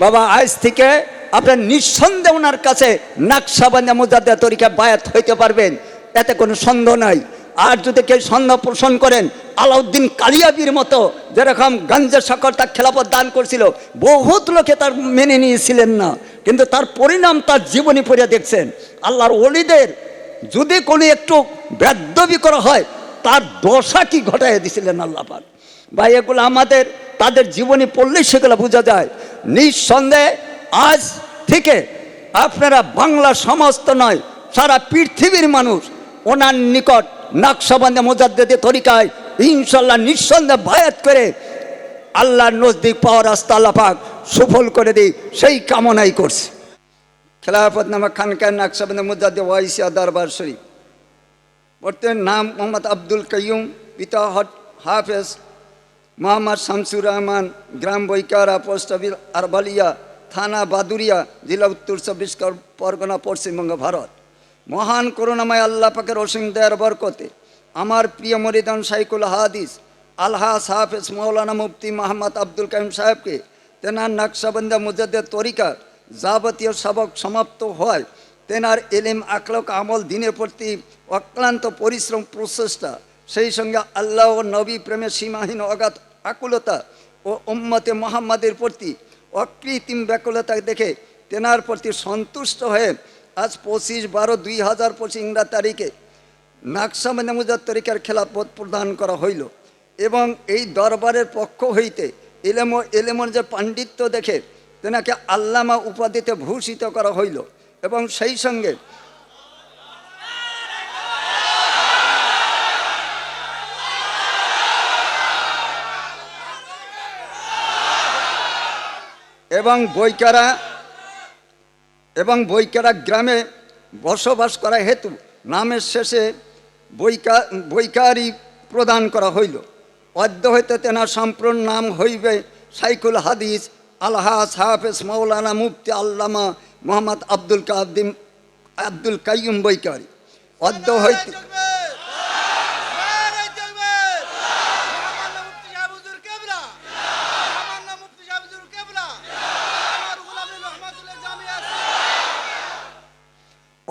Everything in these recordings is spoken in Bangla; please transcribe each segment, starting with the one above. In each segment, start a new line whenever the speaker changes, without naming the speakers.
বাবা, আজ থেকে আপনার নিঃসন্দেহ ওনার কাছে নাকশাবান্ধা মুজাদ্দা তরিকা বায়াত হইতে পারবেন। এতে কোনো সন্দেহ নাই। আর যদি কেউ সন্দেহ পোষণ করেন, আলাউদ্দিন কালিয়াবির মতো যেরকম গঞ্জের সকর তার খেলাপথ দান করছিল, বহুত লোকে তার মেনে নিয়েছিলেন না। কিন্তু তার পরিণাম তার জীবনী পড়ে দেখছেন। আল্লাহর অলিদের যদি কোনো একটু বেদ্যবি করা হয়, তার দশা কি ঘটাইয়া দিছিলেন আল্লাহ পাক। বা এগুলো আমাদের তাদের জীবনী পড়লেই সেগুলো বোঝা যায়। নিঃসন্দেহে আজ থেকে আপনারা বাংলা সমস্ত নয়, সারা পৃথিবীর মানুষ ওনার নিকট নাকশাবান্ধে মোজাদ্দেদে তরিকায় ইনশাল্লাহ নিঃসন্দেহে বায়াত করে আল্লাহর নজদিক পাওয়ার রাস্তা আল্লাহ পাক সুফল করে দিই, সেই কামনাই করছে। খেলাফত নামা খানকার নাকশাবান্ধে মোজাদ্দে ওয়াইসিয়া দরবার শরীফ। বর্তমান নাম মোহাম্মদ আব্দুল কাইয়ুম, পিতা হট হাফেজ মোহাম্মদ শামসুর রহমান, গ্রাম বৈকারা, পোস্ট অফিস আরবালিয়া, থানা বাদুরিয়া, জেলা উত্তর চব্বিশ পরগনা পশ্চিমবঙ্গ ভারত। মহান করুণাময় আল্লাহ পাকের অসীম দয়ার বরকতে আমার প্রিয় মরিদান সাইকুল হাদিস, আলহাস হাফেজ মৌলানা মুফতি মোহাম্মদ আব্দুল কাইম সাহেবকে তেনার নকশাবন্দা মুজাদ্দের তরিকার যাবতীয় সবক সমাপ্ত হয়। তেনার এলিম আকলক আমল, দিনের প্রতি অক্লান্ত পরিশ্রম, প্রচেষ্টা, সেই সঙ্গে আল্লাহ ও নবী প্রেমে সীমাহীন অগাধ আকুলতা ও উম্মতে মোহাম্মদের প্রতি অকৃত্রিম ব্যাকুলতা দেখে তেনার প্রতি সন্তুষ্ট হয়ে আজ পঁচিশ বারো দুই হাজার পঁচিশ ইংরা তারিখে নাকশা নেমুজার তরিকার খেলাপথ প্রদান করা হইল এবং এই দরবারের পক্ষ হইতে এলেম এলেমন যে পাণ্ডিত্য দেখে তেনাকে আল্লামা উপাধিতে ভূষিত করা হইল এবং সেই সঙ্গে এবং বৈকারা এবং বৈকারা গ্রামে বসবাস করা হেতু নামের শেষে বৈকা, বৈকারি প্রদান করা হইল। অদ্য হইতে তেনার সম্পূর্ণ নাম হইবে সাইকুল হাদিস, আলহাস হাফেজ মৌলানা মুফতি আল্লামা মোহাম্মদ আব্দুল কাদিম, আব্দুল কাইয়ুম বৈকারি। অদ্য হইতে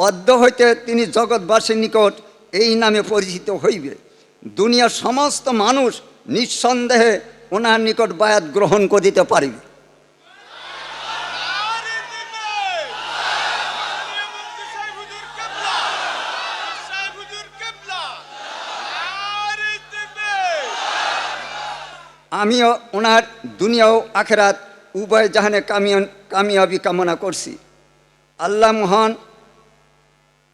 অদ্য হইতে তিনি জগৎবাসীর নিকট এই নামে পরিচিত হইবে। দুনিয়ার সমস্ত মানুষ নিঃসন্দেহে ওনার নিকট বায়াত গ্রহণ করিতে পারিবে। আমিও ওনার দুনিয়া ও আখেরাত উভয় জাহানে কামিয়ান কামিয়াবি কামনা করছি। আল্লাহ মহান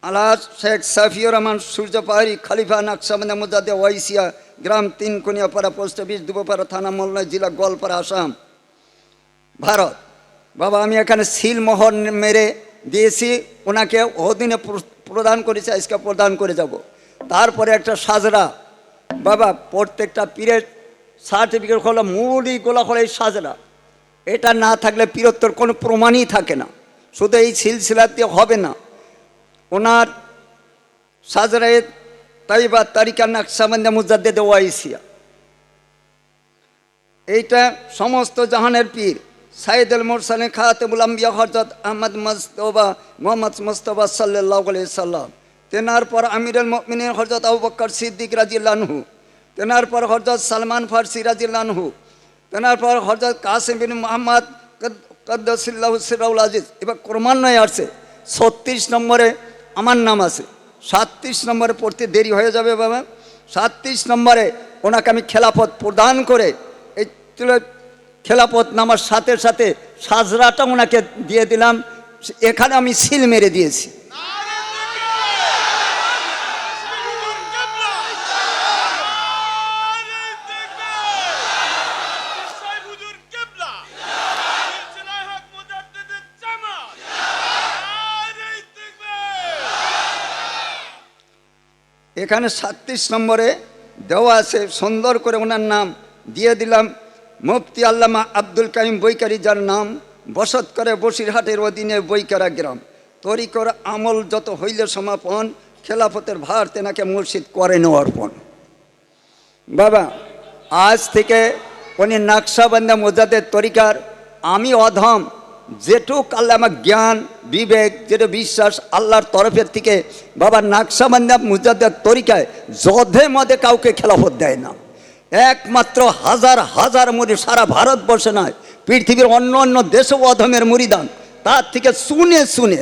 আল্লাহ শেখ সাফিউর রহমান, সূর্য পাহাড়ি খালিফা নাকসাবান্দা মুজাদে ওয়াইসিয়া গ্রাম তিন কোনিয়াপাড়া পোস্ট অফিস, দুবপাড়া থানা মোল্লা জেলা গোয়ালপাড়া, আসাম। ভারত। বাবা, আমি এখানে সিলমোহর মেরে দিয়েছি, ওনাকে ওদিনে প্রদান করেছি, আজকে প্রদান করে যাব। তারপরে একটা সাজরা। বাবা, প্রত্যেকটা পীরের সার্টিফিকেট হলো মূলই গোলা হলো এই সাজরা। এটা না থাকলে পীরত্বর কোনো প্রমাণই থাকে না। শুধু এই সিলসিলাতে হবে না। ওনার সাজরায় তাইবা তারিকা নাকসাবান্দা মুজাদ্দেদ ওয়াইসিয়া। এইটা সমস্ত জাহানের পীর সাইদুল মোরসালে খাতেমুল আম্বিয়া হরজত আহমদ মস্তবা মোহাম্মদ মুস্তফা সাল্লাহ সাল্লাম। তেনার পর আমিরুল মিনের হরজত আবু বক্কর সিদ্দিক রাজিল্লানহু তেনার পর হরজত সালমান ফারসি রাজিল্লানহু তেনার পর হরজত কাসিম বিন মোহাম্মদ কদ্দসিল্লাহ সিরাউল আজিজ। এবার ক্রমান্বয়ে আসছে। ছত্রিশ নম্বরে আমার নাম আছে। সাতত্রিশ নম্বরে পড়তে দেরি হয়ে যাবে বাবা। সাতত্রিশ নম্বরে ওনাকে আমি খেলাপথ প্রদান করে এই খেলাপথ নামার সাথে সাথে সাজরাটা ওনাকে দিয়ে দিলাম। এখানে আমি সিল মেরে দিয়েছি। এখানে সাতত্রিশ নম্বরে দেওয়া আছে, সুন্দর করে ওনার নাম দিয়ে দিলাম। মুফতি আল্লামা আব্দুল কাইম বৈকারি, যার নাম বসত করে বসিরহাটের অধীনে বৈকারা গ্রাম। তরিকর আমল যত হইলে সমাপন, খেলাফতের ভার তেনাকে মুর্শিদ করেন অর্পণ। বাবা, আজ থেকে উনি নাকশাবান্দা মোজাদের তরিকার আমি অধম। যেটুক আল্লাহ আমার জ্ঞান, বিবেক যেটা বিশ্বাস আল্লাহর তরফের থেকে বাবা নাকশাবান্দা মুজাদ্দার তরিকায় যধে মদে কাউকে খেলাফত দেয় না। একমাত্র হাজার হাজার মুড়ি সারা ভারতবর্ষে নয়, পৃথিবীর অন্য অন্য দেশও অধমের মুড়িদান। তার থেকে শুনে শুনে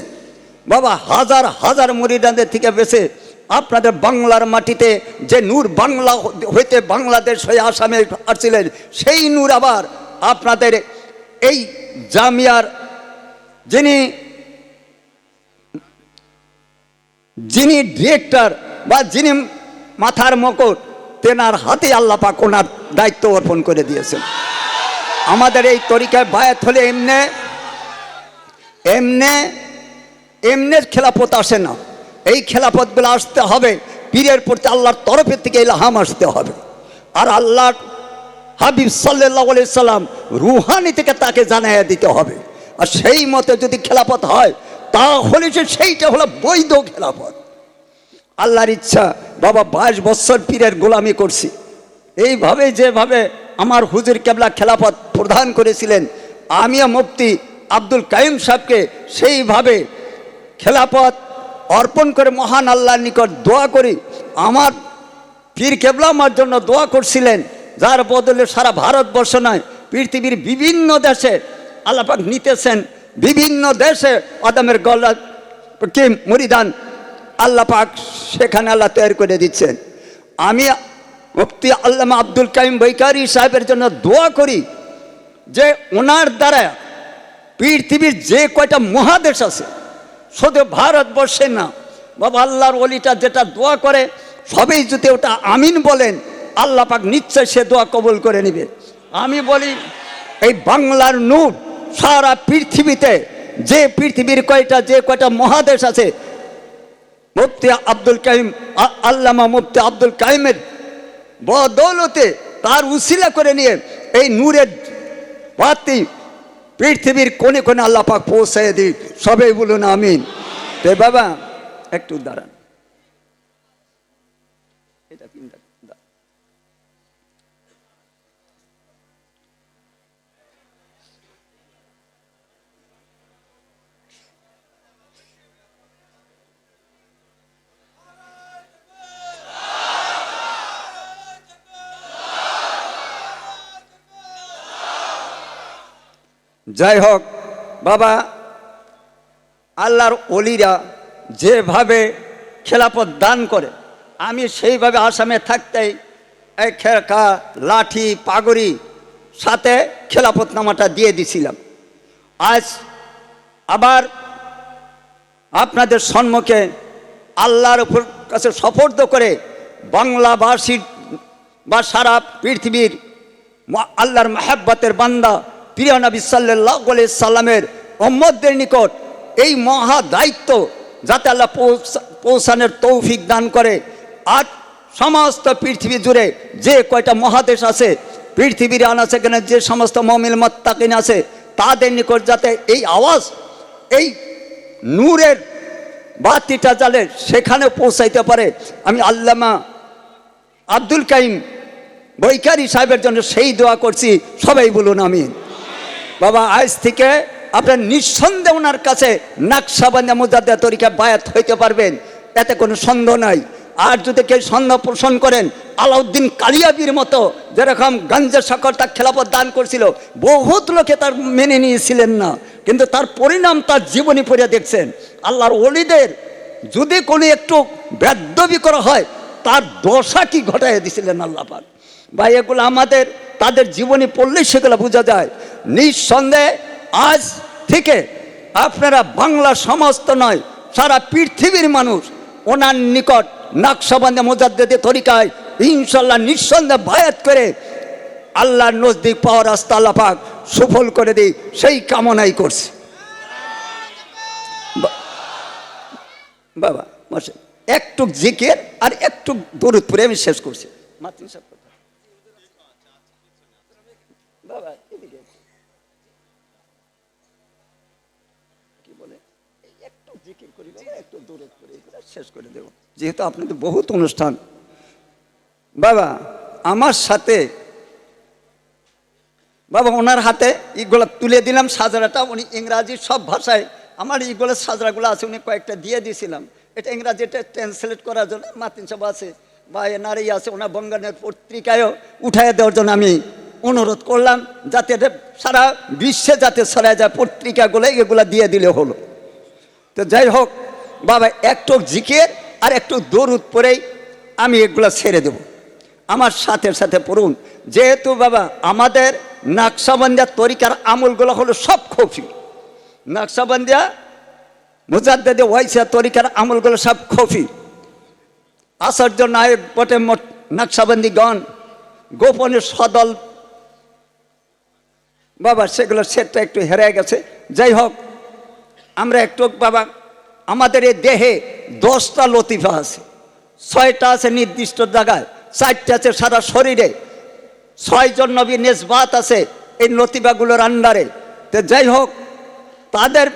বাবা হাজার হাজার মুড়িদানদের থেকে বেছে আপনাদের বাংলার মাটিতে যে নূর বাংলা হইতে বাংলাদেশ হয়ে আসামে আসছিলেন, সেই নূর আবার আপনাদের এই জামিয়ার যিনি যিনি ডিরেক্টর বা যিনি মাথার মকট, তেনার হাতে আল্লাহ পাক ওনার দায়িত্ব অর্পণ করে দিয়েছেন। আমাদের এই তরিকায় বায়াত হলে এমনে এমনে এমনে খেলাপথ আসে না। এই খেলাপথগুলো আসতে হবে, পীরের প্রতি আল্লাহর তরফের থেকে ইলহাম আসতে হবে। আর আল্লাহর হাবিব সাল্লাহ সাল্লাম রুহানি থেকে তাকে জানাইয়া দিতে হবে। আর সেই মতে যদি খেলাপথ হয়, তাহলে সে সেইটা হলো বৈধ খেলাপথ। আল্লাহর ইচ্ছা, বাবা, বাইশ বৎসর পীরের গোলামি করছি। এইভাবে যেভাবে আমার হুজুর কেবলা খেলাপথ প্রদান করেছিলেন আমিও মুফতি আব্দুল কাইম সাহেবকে সেইভাবে খেলাপথ অর্পণ করে মহান আল্লাহর নিকট দোয়া করি। আমার পীর কেবলা আমার জন্য দোয়া করছিলেন যার বদলে সারা ভারতবর্ষ নয়, পৃথিবীর বিভিন্ন দেশে আল্লাপাক নিতেছেন, বিভিন্ন দেশে আদামের গলা কি মুরিদান আল্লাহ পাক সেখানে আল্লাহ তৈরি করে দিচ্ছেন। আমি মুফতি আল্লামা আব্দুল কাইম বৈকারি সাহেবের জন্য দোয়া করি যে ওনার দ্বারা পৃথিবীর যে কয়টা মহাদেশ আছে, শুধু ভারতবর্ষে না, বাবা আল্লাহর অলিটা যেটা দোয়া করে, সবাই যদি ওটা আমিন বলেন আল্লাহ পাক নিশ্চয় সে দোয়া কবুল করে নেবে। আমি বলি এই বাংলার নূর সারা পৃথিবীতে যে পৃথিবীর কয়টা যে কয়টা মহাদেশ আছে মুফতি আব্দুল কাইম আ- আল্লামা মুফতি আব্দুল কাইমের বদৌলতে তার উসিলা করে নিয়ে এই নূরের বাতি পৃথিবীর কোণে কোণে আল্লাহ পাক পৌঁছায় দিক। সবাই বলুন আমিন। তে বাবা একটু দাঁড়ান। যাই হোক বাবা, আল্লাহর অলিরা যেভাবে খেলাপথ দান করে, আমি সেইভাবে আসামে থাকতেই এই খেকা লাঠি, পাগড়ি সাথে খেলাপথ নামাটা দিয়ে দিছিলাম। আজ আবার আপনাদের সম্মুখে আল্লাহর উপর কাছে সফর্দ করে বাংলাভাষীর বা সারা পৃথিবীর আল্লাহর মাহাব্বাতের বান্দা প্রিয় নবী সাল্লাহ সাল্লামের মোহাম্মদের নিকট এই মহা দায়িত্ব যাতে আল্লাহ পৌঁছানোর তৌফিক দান করে। আর সমস্ত পৃথিবী জুড়ে যে কয়টা মহাদেশ আছে, পৃথিবীর আনা সেখানে যে সমস্ত মমিল মত্তাকিন আছে, তাদের নিকট যাতে এই আওয়াজ, এই নূরের বাতিটা জ্বালে সেখানে পৌঁছাইতে পারে। আমি আল্লামা আব্দুল কাইম বৈকারি সাহেবের জন্য সেই দোয়া করছি। সবাই বলুন আমি বাবা, আজ থেকে আপনার নিঃসন্দেহ ওনার কাছে নাকশাবান্ধা মুজাদ্দা তরিকা বায়াত হইতে পারবেন। এতে কোনো সন্দেহ নাই। আর যদি কেউ সন্দেহ পোষণ করেন, আলাউদ্দিন কালিয়াবির মতো যেরকম গঞ্জের সকর তার খেলাপথ দান করছিল, বহুত লোকে তার মেনে নিয়েছিলেন না। কিন্তু তার পরিণাম তার জীবনী পড়ে দেখছেন। আল্লাহর অলিদের যদি কোনো একটু বেদ্যবি করা হয়, তার দশা কি ঘটাইয়া দিছিলেন আল্লাহ পাক। বা এগুলো আমাদের, তাদের জীবনী পড়লেই সেগুলো বোঝা যায়। নিঃসন্দেহে আজ থেকে আপনারা বাংলা সমস্ত নয়, সারা পৃথিবীর মানুষ ওনার নিকট নাকশাবান্ধে মোজাদ্দেদে তরিকায় ইনশাল্লাহ নিঃসন্দেহে বায়াত করে আল্লাহর নজদিক পাওয়ার রাস্তা আল্লাহ পাক সুফল করে দিই, সেই কামনাই করছে। বাবা একটু জিকের আর একটু দরুদ পরে আমি শেষ করছি। মাতৃ শেষ করে দেব। যেহেতু আপনাদের বহুত অনুষ্ঠান। বাবা, আমার সাথে, বাবা, ওনার হাতে ইগুলো তুলে দিলাম সাজরাটা, উনি ইংরাজি সব ভাষায়, আমার ইগুলো সাজরাগুলো আছে, উনি কয়েকটা দিয়ে দিয়েছিলাম। এটা ইংরাজিতে ট্রান্সলেট করার জন্য মাতিন সব আছে, বা এনারই আছে, ওনার বঙ্গানের পত্রিকায়ও উঠাই দেওয়ার জন্য আমি অনুরোধ করলাম, যাতে সারা বিশ্বে যাতে ছড়ায় যায় পত্রিকাগুলো, এগুলো দিয়ে দিলে হলো। তো যাই হোক বাবা একটু জিকের আর একটু দরুদ পরেই আমি এগুলো ছেড়ে দেব। আমার সাথে সাথে পড়ুন। যেহেতু বাবা, আমাদের নাকশাবন্দিয়া তরিকার আমলগুলো হলো সব খফি নাকশাবন্দিয়া, মুজাদ্দেদে ওয়াইসা তরিকার আমলগুলো সব খফি আচার্য নায়ক বটে নাকশাবন্দিগণ, গোপনে সদল। বাবা, সেগুলো সেটটা একটু হেরে গেছে। যাই হোক, আমরা একটু বাবা আমাদের এই দেহে দশটা লতিফা আছে। ছয়টা আছে নির্দিষ্ট জায়গায়, চারটা আছে সারা শরীরে। ছয়জন নবী নেসবাত আছে এই লতিফাগুলোর আন্ডারে। তো যাই হোক, তাদের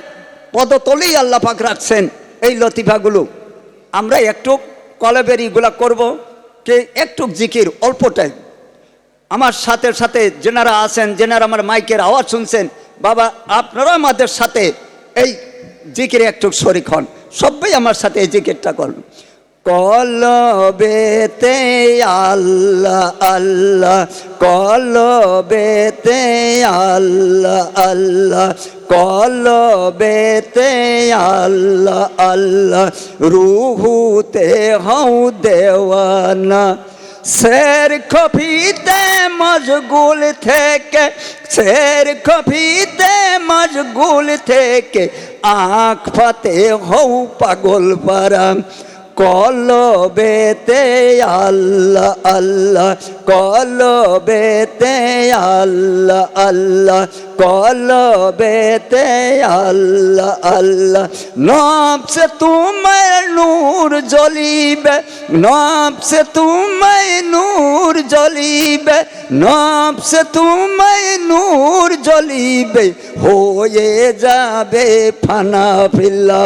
পদতলেই আল্লাহ পাক রাখছেন এই লতিফাগুলো। আমরা একটু কলেবেরিগুলা করব, কে একটু জিকির, অল্প টাইম আমার সাথে সাথে যেনারা আছেন, যেনারা আমার মাইকের আওয়াজ শুনছেন, বাবা আপনারা আমাদের সাথে এই জিকিরে একটু শরিক হন। সবাই আমার সাথে এই জিকিরটা করুন কলবেতে আল্লাহ আল্লাহ, কলবেতে আল্লাহ আল্লাহ, কলবেতে আল্লাহ আল্লাহ, রুহুতে হও দেওয়ানা। শের কফিতে মশগুল থেকে, শের কফিতে মশগুল থেকে আখ পাতে হও পাগল পারাম কলবেতে আল্লাহ আল্লাহ কলবেতে আল্লাহ আল্লাহ কলবেতে আল্লাহ আল্লাহ। নবসে তোমার নূর জ্বলিবে, নবসে তোমায় নূর জ্বলিবে, নবসে তোমায় নূর জ্বলিবে, হয়ে যাবে ফানা ফিল্লা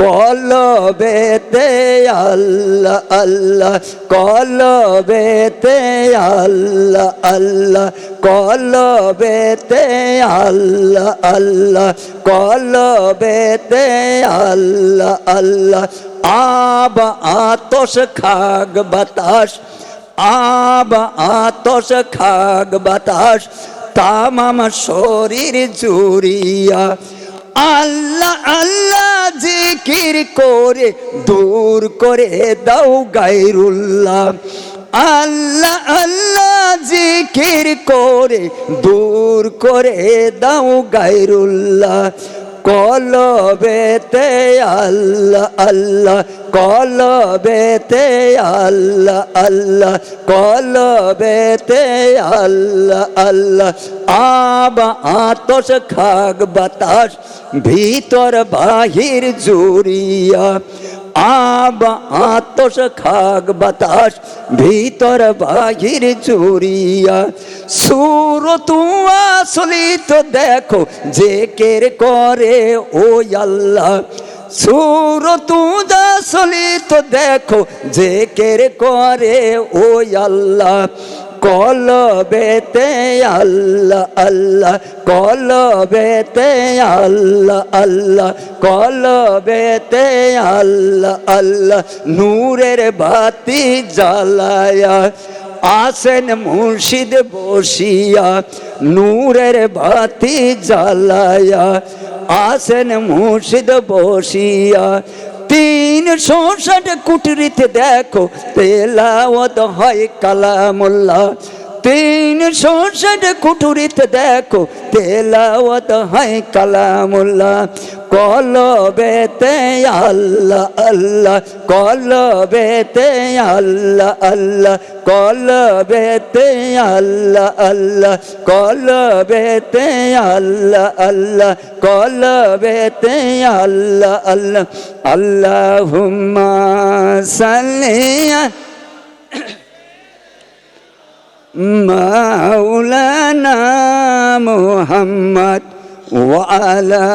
কলবেতে আল্লাহ আল্লাহ কলবেতে আল্লাহ আল্লাহ কলবেতে আল্লাহ আল্লাহ কলবেতে আল্লাহ আল্লাহ। আব, আতস, খাগ, বাতাস, আব, আতস, খাগ, বাতাস, তামাম শরীর জুরিয়া আল্লাহ আল্লাহ জিকির করে দূর করে দাও গাইরুল্লাহ আল্লাহ আল্লাহ জিকির করে দূর করে দাও গাইরুল্লাহ কলবেতে আল্লাহ আল্লাহ, কলবেতে আল্লাহ আল্লাহ, কলবেতে আল্লাহ আল্লাহ। আব আতস খাগ বাতাস, ভিতর বাহির জুরিয়া আবা আতস খাগ বাতাস, ভিতর বাহির চুরিয়া সুর তুয়া সলিত দেখো যে কের করে ও আল্লাহ। সুর তুদা সলিত দেখো যে কের করে ও আল্লাহ। কলবেতে আল্লাহ আল্লাহ কলবেতে আল্লাহ আল্লাহ কলবেতে আল্লাহ আল্লাহ, নূরের বাতি জ্বালায়া, আসেন মুর্শিদ বসিয়া, নূরের বাতি জ্বালায়া, আসেন মুর্শিদ বসিয়া তিনশো সংসারটা কুটিরিতে দেখো তেলাওয়াত হয় কালামুল্লাহ। তিনশো ষাট কুটুরিতে দেখো, তেলাওয়াত হয় কালামুল্লাহ। কলবেতে আল্লাহ আল্লাহ, কলবেতে আল্লাহ আল্লাহ, কলবেতে আল্লাহ আল্লাহ, কলবেতে আল্লাহ আল্লাহ, কলবেতে আল্লাহ আল্লাহ। আল্লাহুম্মা সাল্লি মাওলানা মোহাম্মদ ওয়ালা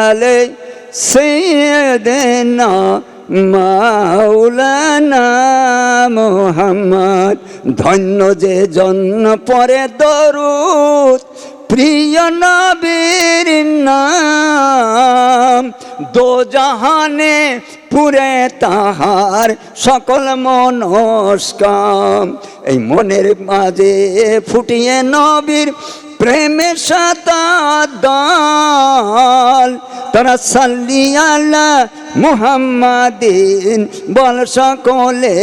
আলে সৈয়দনা মাওলানা মোহাম্মদ। ধন্য যে জন্ম পরে দরুদ, প্রিয় নবীর নাম। দো জাহানে পুরে তাহার সকল মনস্কাম। এই মনের মাঝে ফুটিয়ে নবীর প্রেমে সাতাদাল তারা সাল্লি আল্লাহ মুহাম্মাদিন, বল সকলে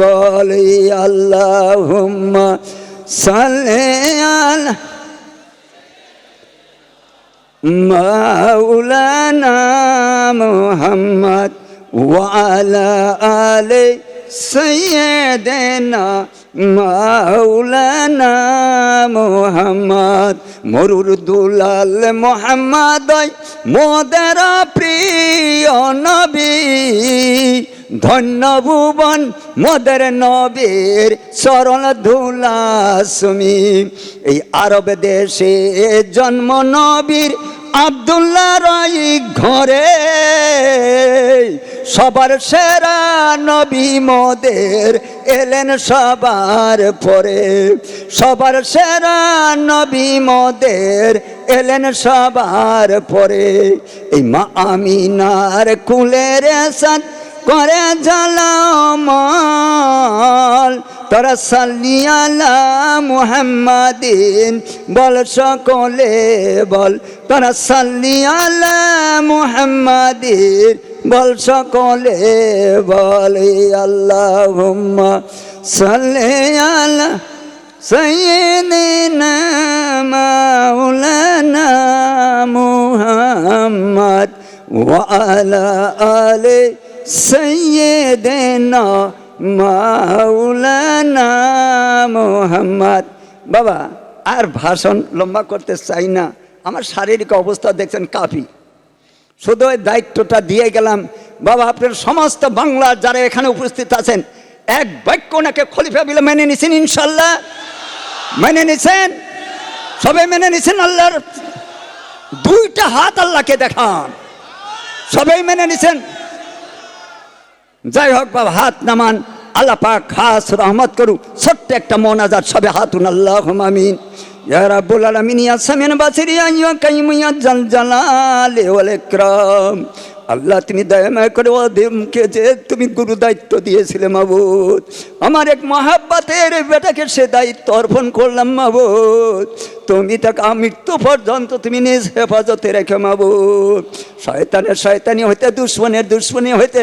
বল আল্লাহ সালে আল্লাহ مولانا محمد وعلى آل সৈয়দেনা মাওলানা মোহাম্মদ মরুর দুলাল মোহাম্মদ মোদের প্রিয় নবী। ধন্য ভুবন মদের নবীর সরল ধুলাসমি। এই আরব দেশে জন্ম নবীর আবদুল্লাহ রাই ঘরে, সবার সেরা নবী মোদের এলেন সবার পরে। সবার সেরা নবী মোদের এলেন সবার পরে। এই মা আমিনার কুলের সাথ করে জালামাল তোরা সাল্লি আলা মুহাম্মাদিন বল সকলে বল তোরা সাল্লি আলা মুহাম্মাদিন বল সকলে বল আল্লাহুম্মা সাল্লি আলা سيدنا مولانا محمد وعلى آل سيدنا মাওলানা মোহাম্মদ বাবা আর ভাষণ লম্বা করতে চাই না আমার শারীরিক অবস্থা দেখছেন কাফি। শুধু দায়িত্বটা দিয়ে গেলাম, বাবা আপনার সমস্ত বাংলা যারা এখানে উপস্থিত আছেন, এক বাক্য ওনাকে খলিফা বিলে মেনে নিছেন ইনশাল্লাহ মেনে নিছেন? সবাই মেনে নিছেন আল্লাহর? দুইটা হাত আল্লাহকে দেখান। সবাই মেনে নিছেন? যাই হোক বাবা, হাত নামান, আল্লাহ পাক খাস রহমত করুক, ছোট্ট একটা মোনাজাত সবে হাতুন আল্লাহ আমিন। ইয়া রাব্বুল আলামিন ইয়া সামিন বাসির ইয়া কাইমিয়া জাল জালালে ওয়াল ইকরাম আল্লাহ তুমি দয়াময় করে ওদেরকে যে তুমি গুরু দায়িত্ব দিয়েছিলে মাবুদ, আমার এক মহাব্বাতের বেটাকে সে দায়িত্ব অর্পণ করলাম মাবুদ। তুমি তাকে মৃত্যু পর্যন্ত তুমি নিজ হেফাজতে রেখে মাবুদ। শয়তানের শয়তানি হইতে, দুশ্মনের দুশ্মনী হইতে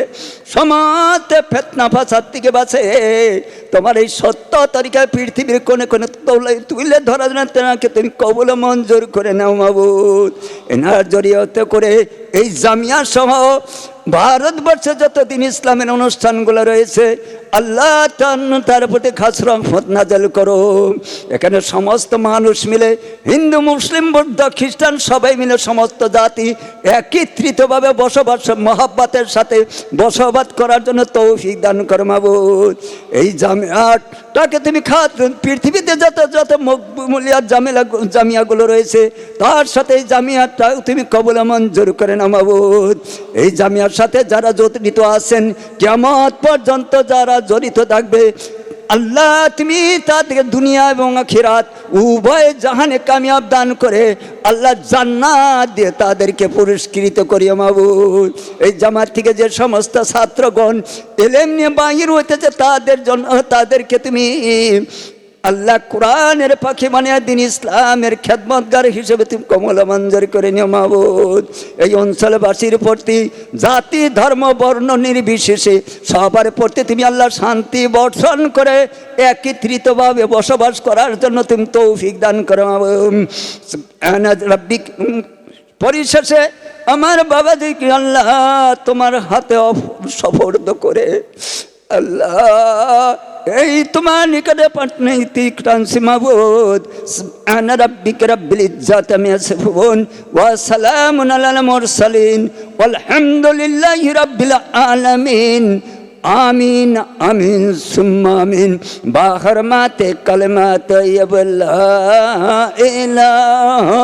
সমস্ত ফেতনা ফাঁসার থেকে বাঁচে। তোমার এই সত্য তরিকায় পৃথিবীর কোনে কোনে তোলে তুলে ধরা না তেনাকে তুমি কবল মঞ্জুর করে নাও মাবুদ। এনার জড়িয়তে করে এই জামিয়া সহ ভারতবর্ষে যতদিন ইসলামের অনুষ্ঠানগুলো রয়েছে আল্লাহ তার- তার প্রতি খাস রহমত নাজল করো। এখানে সমস্ত মানুষ মিলে, হিন্দু, মুসলিম, বৌদ্ধ, খ্রিস্টান, সবাই মিলে সমস্ত জাতি একত্রিতভাবে বসবাস, মহাব্বাতের সাথে বসবাস করার জন্য তৌফিক দান করো মাবুদ। এই জামিয়াটাকে তুমি খাত পৃথিবীতে যত যত মকবুলিয়ার জামেলা, জামিয়াগুলো রয়েছে, তার সাথে এই জামিয়াটাও তুমি কবল মঞ্জুর করে না মাবুদ। এই জামিয়ার সাথে যারা জড়িত আছেন কেমন পর্যন্ত যারা জড়িত থাকবে। আল্লাহ, তুমি তাদেরকে দুনিয়া এবং আখিরাত উভয় জাহানে কামিয়াব দান করে আল্লাহ জান্নাত দিয়ে তাদেরকে পুরস্কৃত করিও মাবু এই জামাত থেকে যে সমস্ত ছাত্রগণ এলেম নিয়ে বাহির হইতেছে, তাদের জন্য তাদেরকে তুমি আল্লাহ কোরআনের পাখি মানে দিন, ইসলামের খেদমতগার হিসেবে তুমি কমলা মঞ্জুর করে নিও মাবুদ এই অঞ্চলবাসীর প্রতি, জাতি, ধর্ম, বর্ণ নির্বিশেষে সবার প্রতি তুমি আল্লাহ শান্তি বর্ষণ করে একত্রিতভাবে বসবাস করার জন্য তুমি তৌফিক দান করো। পরিশেষে আমার বাবা দিকে আল্লাহ তোমার হাতে সফর্দ করে আল্লাহ, এই তোমার নিকটে পাটনৈতিক টানসি মাবুদ। আনা রাব্বিক রাব্বিল ইজ্জাত আমি আসিফুন ওয়া সালামুন আলাল মুরসালিন। ওয়ালহামদুলিল্লাহি রাব্বিল আলামিন। আমিন আমিন, সুম্মা আমিন। বাহর মাতে কলমাত ইবলা ইলাহা।